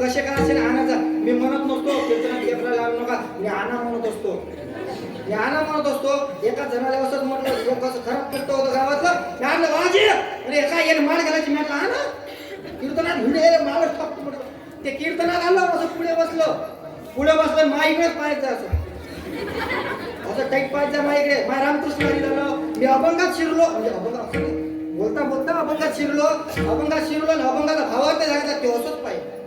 कसे काय असेल आणायचा. मी म्हणत नसतो कीर्तनात लेकराला आणू नका. मी आणा म्हणत असतो. मी आणा म्हणत असतो. एका जणाला असंच म्हटलं लोक असं खराब करतो होतं गावातलं. मी आणलं वाजे. अरे काय याने माळ घालायची? म्हटलं आणा. कीर्तनात भिडे माळ टाकतो ते कीर्तनात आलं असं पुढे बसलं. पुढे बसलं मा पाहायचं असं. असं टाईट पाहायचं मा रे मा रामकृष्ण हरी झालो. मी अभंगात शिरलो. म्हणजे अभंगात बोलता बोलता अभंगात शिरलो. अभंगात शिरलो आणि अभंगाला भावार्थ सांगितला ते असंच पाहिजे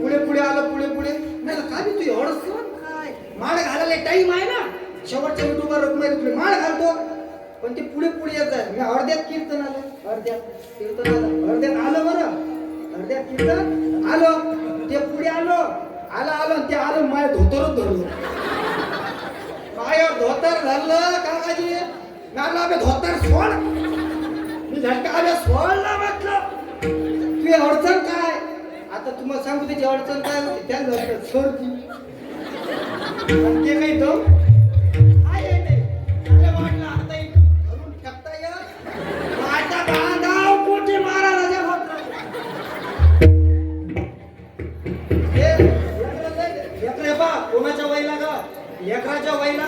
पुढे पुढे आलं पुढे पुढे. नाही काय तू एवढं काय? माळ घालायला टाईम आहे ना. शेवटच्या युट्यूबवर रुक्माई तुला माळ घालतो. पण ते पुढे पुढे येत आहे मी अर्ध्यात कीर्तन आलं. अर्ध्यात कीर्तन आलं. अर्ध्यात आलं बरं. अर्ध्यात कीर्तन आलं. ते पुढे आलो. आलं आलं ते आलं माय धोतरच धरलं. धोतर धरलं काकाजी? मला आम्ही धोतर सोड. मी झटका आम्ही सोडला म्हटलं. तुझी अडचण काय? आता तुम्हाला सांगू त्याची अडचण काय? होती त्या सोडती ते काही तो. लेकराच्या वहिला